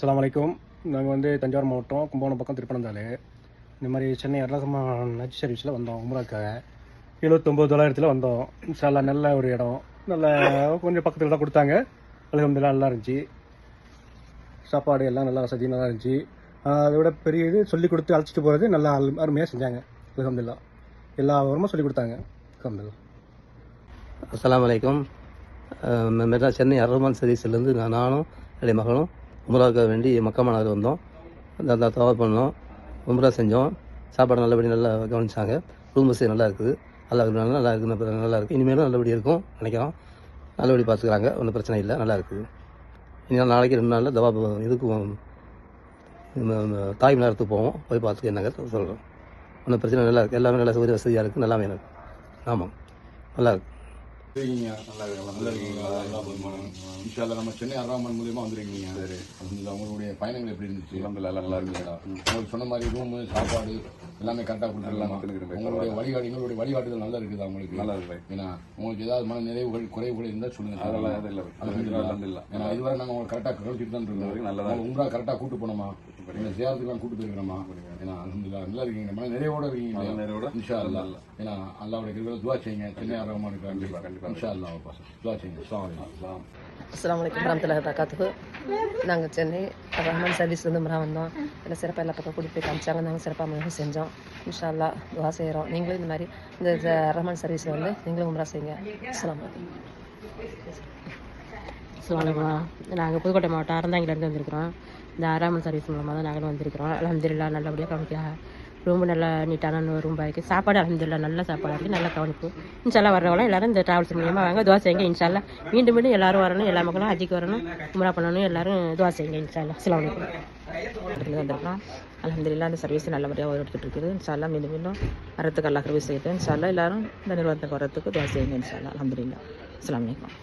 அஸ்லாம் அலைக்கும் நாங்கள் வந்து தஞ்சாவூர் மாவட்டம் கும்பகோணம் பக்கம் திருப்பனந்தாள் இந்த மாதிரி சென்னை அரசமா நச்சு சர்வீஸில் வந்தோம் உமராக்காக எழுபத்தொம்போது தொள்ளாயிரத்தில் வந்தோம். இன்ஷால்லா நல்ல ஒரு இடம். நல்ல கொஞ்சம் பக்கத்தில் தான் கொடுத்தாங்க. அலகம்துல்லா நல்லா இருந்துச்சு. சாப்பாடு எல்லாம் நல்லா வசதி நல்லா இருந்துச்சு. அதை விட பெரிய இது சொல்லி கொடுத்து அழைச்சிட்டு போகிறது நல்லா அருமையாக செஞ்சாங்க. அலகம்துல்லா எல்லா விவரமும் சொல்லி கொடுத்தாங்க. அலகம்துல்லா அஸ்லாம் வலைக்கம் அஹ் சென்னை அரமான் சதீஸ்லேருந்து நான் நானும் என்னுடைய மகளும் உம்ராவுக்கு வேண்டி மக்கா மாநகர் வந்தோம். அந்த அந்த தவறு பண்ணோம். உம்ரா செஞ்சோம். சாப்பாடு நல்லபடி நல்லா கவனிச்சாங்க. ரூம் வசதி நல்லா இருக்குது. நல்லா இருக்கு நல்லா இருக்குது. நல்லா இருக்குது. இனிமேலும் நல்லபடி இருக்கும். நினைக்கிறோம். நல்லபடி பார்த்துக்கிறாங்க. ஒன்றும் பிரச்சனை இல்லை. நல்லா இருக்குது. இனி நாளைக்கு ரெண்டு நாளில் தவா இதுக்கு தாய் நேரத்துக்கு போவோம். போய் பார்த்துக்க என்னங்க சொல்கிறோம் ஒன்றும் பிரச்சனை நல்லா இருக்குது எல்லாமே நல்லா சௌகரிய வசதியாக இருக்குது. நல்லாவே இருக்குது ஆமாம் நல்லா இருக்கு. இருக்கீங்க. நல்லா நல்லா இருக்கீங்களா? நல்லா இன்ஷால்லா நம்ம சென்னை அராமன் மூலியமா வந்திருக்கீங்க சரி. உங்களுடைய பயணங்கள் எப்படி இருந்துச்சு? எல்லாம் நல்லா இருக்குங்களா உங்களுக்கு சொன்ன மாதிரி ரூம் சாப்பாடு எல்லாமே கரெக்டாக கொடுத்துருலாம் உங்களுடைய வழிகாடு எங்களுடைய வழிகாட்டுதல் நல்லா இருக்குது உங்களுக்கு? நல்லா இருக்கு ஏன்னா உங்களுக்கு ஏதாவது மன நிறைவுகள் குறைவுகள் இருந்தால் சொல்லுங்க. அதெல்லாம் எதுவும் இல்லை. ஏன்னா இதுவரை நாங்கள் உங்களுக்கு கரெக்டாக கவனிச்சுட்டு தான் இருக்கோம் நல்லா உங்களா கரெக்டாக கூட்டு போனோமா? எங்களை சேரத்துக்குலாம் கூட்டு போயிருக்கிறோமா? ஏன்னா அல்ஹம்துலில்லாஹ் நல்லா இருக்கீங்க. மன நிறைவோட இருக்கீங்க. நிறைவோட இன்ஷா அல்லா ஏன்னா அல்லாவுடைய கிருபையில துவா செய்யுங்க. சென்னை ஆரம்பமாக இருக்காங்க கண்டிப்பாக கண்டிப்பாக இன்ஷா அல்லா துவா செய்யுங்க. அஸ்லாம் வலைக்கம் வரமத்துல வரகாத்துக்கு நாங்கள் சென்னை ரஹ்மான் சர்வீஸ்லேருந்து முறை வந்தோம். எல்லாம் சிறப்பாக எல்லா பக்கம் கூட்டிகிட்டு போய் காமிச்சாங்க. நாங்கள் சிறப்பாக முறை செஞ்சோம். இன்ஷா அல்லாஹ் துவா செய்கிறோம் நீங்களும் இந்த மாதிரி இந்த ரஹ்மான் சர்வீஸில் வந்து நீங்களும் உம்ரா செய்யுங்க. அஸ்லாம் வலைக்கம் வணக்கம் நாங்கள் புதுக்கோட்டை மாவட்டம் அறந்தாங்கிலேருந்து வந்திருக்கிறோம். இந்த ஆறாமல் சர்வீஸ் மூலமாக தான் நாங்களும் வந்திருக்கிறோம். அலமதுல்லா நல்லபடியாக காமிக்கிறாங்க ரொம்ப நல்லா நீட்டான ரூம் இருக்குது சாப்பாடு அலமதுல்லா நல்ல சாப்பாடாக இருக்குது நல்லா கவனிப்பு. இன்ஷால்லாம் வர்றவங்களாம் எல்லாரும் இந்த டிராவல்ஸ் மூலியமாக வாங்க. துவா செய்யுங்க இன்ஷால்லா மீண்டும் மீண்டும் எல்லாரும் வரணும் எல்லா மக்களும் அதிகம் வரணும் உம்ரா பண்ணணும் எல்லாரும் துவா செய்யுங்க இன்ஷால்லா அஸ்ஸலாமு அலைக்கும். வந்திருக்கிறோம் அலமதுல்லா இந்த சர்வீஸ் நல்லபடியாக ஓடிக்கிட்டு இருக்குது. இன்ஷால்லா மீண்டும் மீண்டும் வரத்துக்கு எல்லா சர்வீஸ் செய்யுது இன்ஷால்லா எல்லாரும் இந்த நிறுவனத்துக்கு வரத்துக்கு துவா செய்யுங்க இன்ஷால்லா அலமதுல்லா. அஸ்ஸலாமு அலைக்கும்.